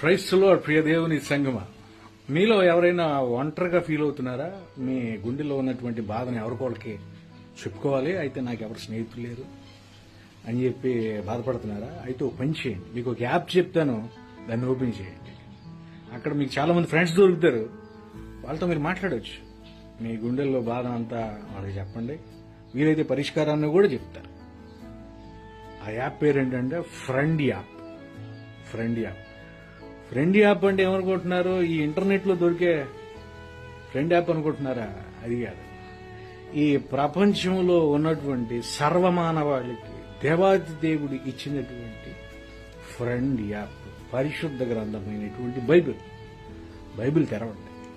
క్రైస్తులో ప్రియదేవుని సంగమ? మీలో ఎవరైనా ఒంటరిగా ఫీల్ అవుతున్నారా? మీ గుండెలో ఉన్నటువంటి బాధను ఎవరికోళ్ళకి చెప్పుకోవాలి అయితే నాకు ఎవరు స్నేహితులు లేరు అని చెప్పి బాధపడుతున్నారా? అయితే ఒక పని చేయండి. మీకు ఒక యాప్ చెప్తాను దాన్ని ఓపెన్ చేయండి. అక్కడ మీకు చాలా మంది ఫ్రెండ్స్ దొరుకుతారు. వాళ్ళతో మీరు మాట్లాడవచ్చు మీ గుండెల్లో బాధ అంతా వాళ్ళకి చెప్పండి. వీలైతే పరిష్కారాన్ని కూడా చెప్తారు. ఆ యాప్ పేరు ఏంటంటే friend app. Friend app. Friend app అంటే ఏమనుకుంటున్నారు? ఈ ఇంటర్నెట్లో దొరికే ఫ్రెండ్ యాప్ అనుకుంటున్నారా? అది కాదు. ఈ ప్రపంచంలో ఉన్నటువంటి సర్వమానవాళికి దేవాది దేవుడు ఇచ్చినటువంటి ఫ్రెండ్ యాప్ పరిశుద్ధ గ్రంథమైనటువంటి బైబిల్. బైబిల్ తెరవండి.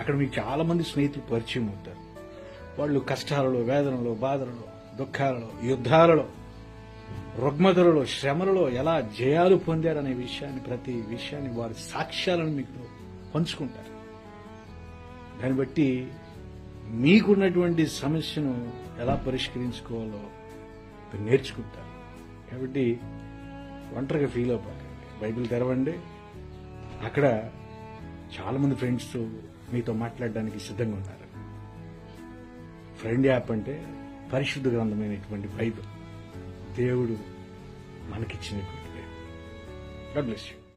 అక్కడ మీకు చాలా మంది స్నేహితులు పరిచయం అవుతారు. వాళ్ళు కష్టాలలో వేదనలో బాధలలో దుఃఖాలలో యుద్ధాలలో రుగ్మతలలో శ్రమలలో ఎలా జయాలు పొందారనే విషయాన్ని ప్రతి విషయాన్ని వారి సాక్ష్యాలను మీకు పంచుకుంటారు. దాన్ని బట్టి మీకున్నటువంటి సమస్యను ఎలా పరిష్కరించుకోవాలో నేర్చుకుంటారు. కాబట్టి ఒంటరిగా ఫీల్ అవ్వకండి. బైబిల్ తెరవండి. అక్కడ చాలా మంది ఫ్రెండ్స్ మీతో మాట్లాడడానికి సిద్ధంగా ఉన్నారు. ఫ్రెండ్ యాప్ అంటే పరిశుద్ధ గ్రంథమైనటువంటి బైబిల్. దేవుడు మనకిచ్చిన బైబిల్ గాడ్ బ్లెస్ యూ